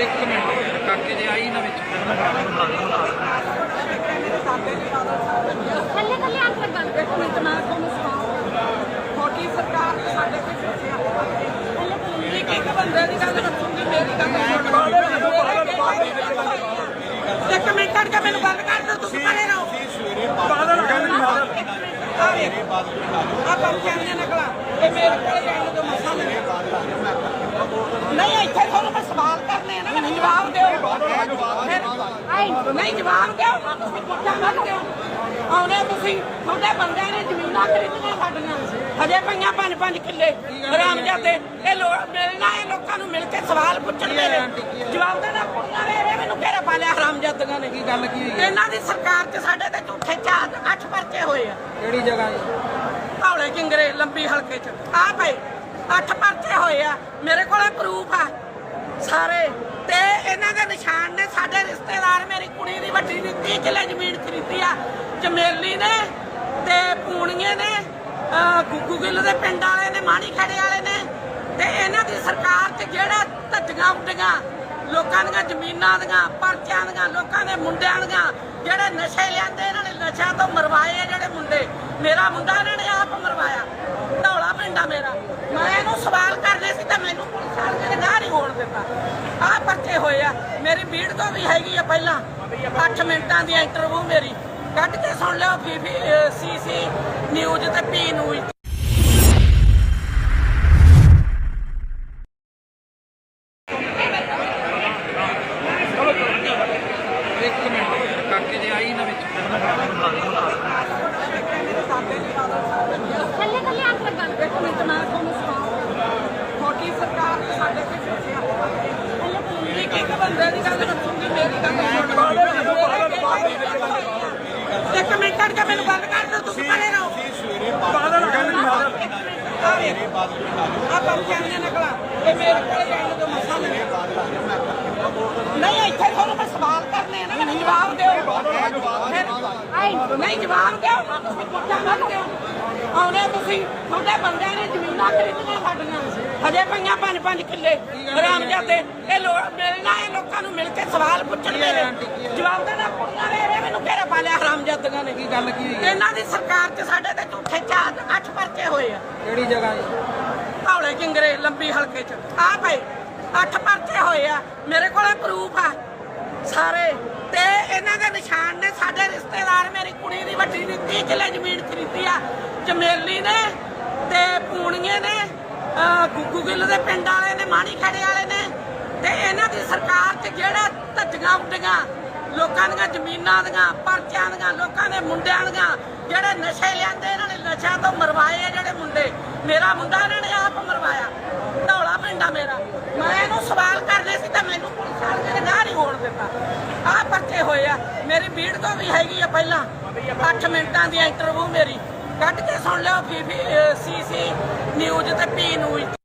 ਇੱਕ ਮਿੰਟ ਕਾਕੇ ਦੇ ਆਈ ਨਾ ਵਿੱਚ। ਥੱਲੇ ਥੱਲੇ ਆ ਕੇ ਗੱਲ ਇੱਕ ਮਿੰਟ ਮੈਂ ਤੁਹਾਨੂੰ ਸੁਣਾਉਂਗਾ ਤੁਹਾਡੀ ਸਰਕਾਰ ਨੇ ਸਾਡੇ ਤੇ ਸੋਚਿਆ ਇੱਕ ਇੱਕ ਬੰਦੇ ਦੀ ਗੱਲ ਰੱਖੂਗੀ ਮੇਰੀ ਗੱਲ ਇੱਕ ਮਿੰਟ ਕੱਢ ਕੇ ਮੈਨੂੰ ਗੱਲ ਕਰ ਦਿਓ ਤੁਸੀਂ ਪਰੇ ਰਹੋ। ਆ ਪਰ ਕਹਿੰਦੇ ਨਕਲਾ ਇਹ ਮੇਰੇ ਕੋਲ ਜਾਣ ਦਾ ਮਸਲਾ ਨਹੀਂ ਨਹੀਂ ਇੱਥੇ ਤੁਹਾਨੂੰ ਮੈਂ ਸਵਾਲ ਕਰਨੇ ਆ ਨਾ ਮੈਨੂੰ ਜਵਾਬ ਦਿਓ ਫਿਰ ਨਹੀਂ ਜਵਾਬ ਦਿਓ। ਪੁੱਛਾਂ ਨਾ ਦਿਓ ਆਉਣੇ ਤੁਸੀਂ? ਤੁਹਾਡੇ ਬੰਦਿਆਂ ਨੇ ਜ਼ਮੀਨਾਂ ਖਰੀਦੀਆਂ ਸਾਡੀਆਂ। ਹਜੇ ਪਈਆਂ ਪੰਜ ਪੰਜ ਕਿੱਲੇ। ਹਰਾਮਜ਼ਾਦੇ ਇਹ ਲੋ ਮਿਲਣਾ ਇਹ ਲੋਕਾਂ ਨੂੰ ਮਿਲ ਕੇ ਸਵਾਲ ਪੁੱਛਣਗੇ ਨੇ। ਜਵਾਬ ਦੇਣਾ ਕੁੜੀਆਂ ਨੇ ਇਹ ਮੈਨੂੰ ਘੇਰਾ ਪਾ ਲਿਆ ਹਰਾਮਜ਼ਾਦੀਆਂ ਨੇ ਕੀ ਗੱਲ ਕੀ ਹੋਈ ਹੈ? ਇਹਨਾਂ ਦੀ ਸਰਕਾਰ 'ਚ ਸਾਡੇ ਤੇ ਝੂਠੇ ਚਾਰ ਅੱਠ ਪਰਚੇ ਹੋਏ ਆ। ਕਿਹੜੀ ਜਗ੍ਹਾ ਕਿੰਗਰੇ ਲੰਬੀ ਹਲਕੇ 'ਚ। ਆ ਪਏ। ਅੱਠ ਪਰਚੇ ਹੋਏ ਆ। ਮੇਰੇ ਕੋਲੇ ਪ੍ਰੂਫ ਆ। ਸਾਰੇ। ਤੇ ਇਹਨਾਂ ਦੇ ਨਿਸ਼ਾਨ ਨੇ ਸਾਡੇ ਰਿਸ਼ਤੇਦਾਰ ਮੇਰੀ ਕੁੜੀ ਦੀ ਵੱਡੀ ਦੀ 30 ਕਿੱਲੇ ਜ਼ਮੀਨ ਖਰੀਦੀ ਆ। ਚਮੇਲੀ ਨੇ ਤੇ ਪੂਣੀਏ ਨੇ ਗੁੱਗੂ ਗਿੱਲ ਦੇ ਪਿੰਡ ਵਾਲੇ ਨੇ, ਮਾਣੀ ਖੜੇ ਵਾਲੇ ਨੇ। ਤੇ ਇਹਨਾਂ ਦੀ ਸਰਕਾਰ 'ਚ ਜਿਹੜਾ ਧੱਜੀਆਂ ਉੱਡੀਆਂ ਲੋਕਾਂ ਦੀਆਂ ਜ਼ਮੀਨਾਂ ਦੀਆਂ, ਪਰਚਿਆਂ ਦੀਆਂ, ਲੋਕਾਂ ਦੇ ਮੁੰਡਿਆਂ ਦੀਆਂ, ਜਿਹੜੇ ਨਸ਼ੇ ਲਿਆਂਦੇ, ਇਹਨਾਂ ਨੇ ਨਸ਼ਿਆਂ ਤੋਂ ਮਰਵਾਏ ਜਿਹੜੇ ਮੁੰਡੇ। ਮੇਰਾ ਮੁੰਡਾ ਇਹਨਾਂ ਨੇ ਆਪ ਮਰਵਾਇਆ ਢੌਲਾ ਪਿੰਡਾ ਮੇਰਾ ਮੈਂ ਇਹਨੂੰ ਸਵਾਲ ਕਰਨੇ ਸੀ ਤਾਂ ਮੈਨੂੰ ਪੁਲਿਸ ਵਾਲਿਆਂ ਨੇ ਨਾ ਨਹੀਂ ਹੋਣ ਦਿੱਤਾ ਆਹ ਪਰਚੇ ਹੋਏ ਆ ਮੇਰੀ ਬੀੜ ਤੋਂ ਵੀ ਹੈਗੀ ਆ ਪਹਿਲਾਂ। 8 ਮਿੰਟਾਂ ਦੀ ਇੰਟਰਵਿਊ ਮੇਰੀ। ਕੱਢ ਕੇ ਸੁਣ ਲਿਓ ਫੀਫੀ ਸੀਸੀ ਨਿਊਜ਼ ਤੇ ਪੀ ਨਿਊਜ਼ ਗੱਲ ਤੁਹਾਨੂੰ ਸਰਕਾਰ ਸਾਡੇ ਤੇ ਸੋਚਿਆ। ਇੱਕ ਮਿੰਟ ਕੱਢ ਕੇ ਮੈਨੂੰ ਗੱਲ ਕਰ ਦਿਓ, ਤੁਸੀਂ ਪਰੇ ਰਹੋ। ਆ ਪਰ ਕਹਿੰਦੇ ਨਕਲਾ ਇਹ ਮੇਰੇ ਕੋਲ ਜਾਣ ਦਾ ਮਸਲਾ ਨਹੀਂ ਨਹੀਂ, ਇੱਥੇ ਤੁਹਾਨੂੰ ਮੈਂ ਸਵਾਲ ਕਰਨੇ ਆ ਨਾ, ਮੈਨੂੰ ਜਵਾਬ ਦਿਓ। ਨਹੀਂ, ਜਵਾਬ ਦਿਓ। ਪੁੱਛਾਂ ਨਾ ਦਿਓ। ਆਉਣੇ ਤੁਸੀਂ, ਤੁਹਾਡੇ ਬੰਦਿਆਂ ਨੇ ਸਾਡੀਆਂ ਹਜੇ ਪਈਆਂ ਪੰਜ ਪੰਜ ਕਿੱਲੇ ਹਰਾਮਜ਼ਾਦੇ ਇਹ ਲੋ ਮਿਲਣਾ ਇਹ ਲੋਕਾਂ ਨੂੰ ਮਿਲ ਕੇ ਸਵਾਲ ਪੁੱਛਣਗੇ ਨੇ। ਜਵਾਬ ਦੇਣਾ ਕੁੜੀਆਂ ਨੇ ਇਹ ਮੈਨੂੰ ਘੇਰਾ ਪਾ ਲਿਆ ਹਰਾਮਜ਼ਾਦੀਆਂ ਨੇ? ਕੀ ਗੱਲ ਕੀ ਹੋਈ? ਇਹਨਾਂ ਦੀ ਸਰਕਾਰ 'ਚ ਸਾਡੇ ਤੇ ਝੂਠੇ ਚਾਰ ਅੱਠ ਪਰਚੇ ਹੋਏ ਆ। ਕਿਹੜੀ ਜਗ੍ਹਾ ਜੀ? ਹੌਲੇ ਕਿੰਗਰੇ ਲੰਬੀ ਹਲਕੇ 'ਚ। ਆ ਪਏ ਅੱਠ ਪਰਚੇ ਹੋਏ ਆ। ਮੇਰੇ ਕੋਲੇ ਪ੍ਰੂਫ ਆ। ਸਾਰੇ। ਤੇ ਇਹਨਾਂ ਦੇ ਨਿਸ਼ਾਨ ਨੇ ਸਾਡੇ ਰਿਸ਼ਤੇਦਾਰ ਮੇਰੀ ਕੁੜੀ ਦੀ ਵੱਡੀ ਦੀ 30 ਕਿੱਲੇ ਜ਼ਮੀਨ ਖਰੀਦੀ ਆ। ਚਮੇਲੀ ਨੇ ਤੇ ਪੂਣੀਏ ਨੇ, ਅਹ ਗੁੱਗੂ ਗਿੱਲ ਦੇ ਪਿੰਡ ਵਾਲੇ ਨੇ, ਮਾਣੀ ਖੜੇ ਵਾਲੇ ਨੇ, ਤੇ ਇਹਨਾਂ ਦੀ ਸਰਕਾਰ 'ਚ ਜਿਹੜਾ ਧੱਜੀਆਂ ਉੱਡੀਆਂ, ਲੋਕਾਂ ਦੀਆਂ ਜ਼ਮੀਨਾਂ ਦੀਆਂ, ਪਰਚਿਆਂ ਦੀਆਂ, ਲੋਕਾਂ ਦੇ ਮੁੰਡਿਆਂ ਦੀਆਂ, ਜਿਹੜੇ ਨਸ਼ੇ ਲਿਆਂਦੇ, ਇਹਨਾਂ ਨੇ ਨਸ਼ਿਆਂ ਤੋਂ ਮਰਵਾਏ ਆ ਜਿਹੜੇ ਮੁੰਡੇ। ਮੇਰਾ ਮੁੰਡਾ ਇਹਨਾਂ ਨੇ ਆਪ ਮਰਵਾਇਆ। ਢੌਲਾ ਪਿੰਡਾ ਮੇਰਾ। ਮੈਂ ਇਹਨੂੰ ਸਵਾਲ ਕਰਨੇ ਸੀ ਤਾਂ ਮੈਨੂੰ ਪੁਲਿਸ ਵਾਲਿਆਂ ਨੇ ਨਾ ਨਹੀਂ ਹੋਣ ਦਿੱਤਾ। ਆਹ ਪਰਚੇ ਹੋਏ ਆ। ਮੇਰੀ ਬੀੜ ਤੋਂ ਵੀ ਹੈਗੀ ਆ ਪਹਿਲਾਂ। 8 ਮਿੰਟਾਂ ਦੀ ਇੰਟਰਵਿਊ ਮੇਰੀ। ਕੱਢ ਕੇ ਸੁਣ ਲਿਓ ਫੀਫੀ ਸੀਸੀ ਨਿਊਜ਼ ਤੇ ਪੀ ਨਿਊਜ਼।